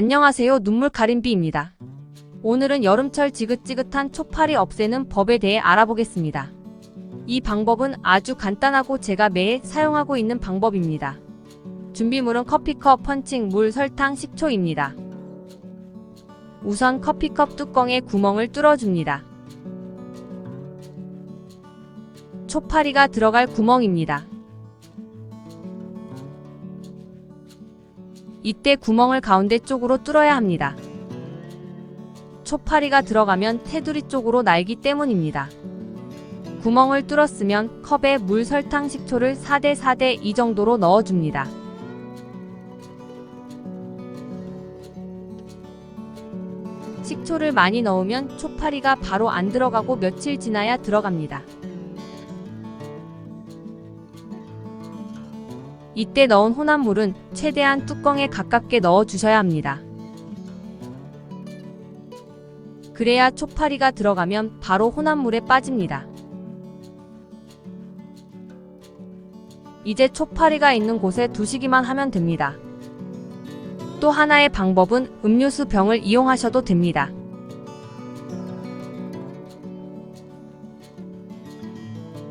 안녕하세요. 눈물 가림비입니다. 오늘은 여름철 지긋지긋한 초파리 없애는 법에 대해 알아보겠습니다. 이 방법은 아주 간단하고 제가 매일 사용하고 있는 방법입니다. 준비물은 커피컵, 펀칭, 물, 설탕, 식초입니다. 우선 커피컵 뚜껑에 구멍을 뚫어줍니다. 초파리가 들어갈 구멍입니다. 이때 구멍을 가운데 쪽으로 뚫어야 합니다. 초파리가 들어가면 테두리 쪽으로 날기 때문입니다. 구멍을 뚫었으면 컵에 물, 설탕, 식초를 4대 4대 2 정도로 넣어줍니다. 식초를 많이 넣으면 초파리가 바로 안 들어가고 며칠 지나야 들어갑니다. 이때 넣은 혼합물은 최대한 뚜껑에 가깝게 넣어 주셔야 합니다. 그래야 초파리가 들어가면 바로 혼합물에 빠집니다. 이제 초파리가 있는 곳에 두시기만 하면 됩니다. 또 하나의 방법은 음료수 병을 이용하셔도 됩니다.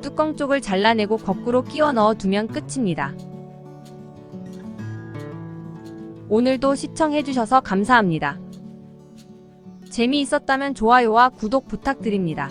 뚜껑 쪽을 잘라내고 거꾸로 끼워 넣어 두면 끝입니다. 오늘도 시청해주셔서 감사합니다. 재미있었다면 좋아요와 구독 부탁드립니다.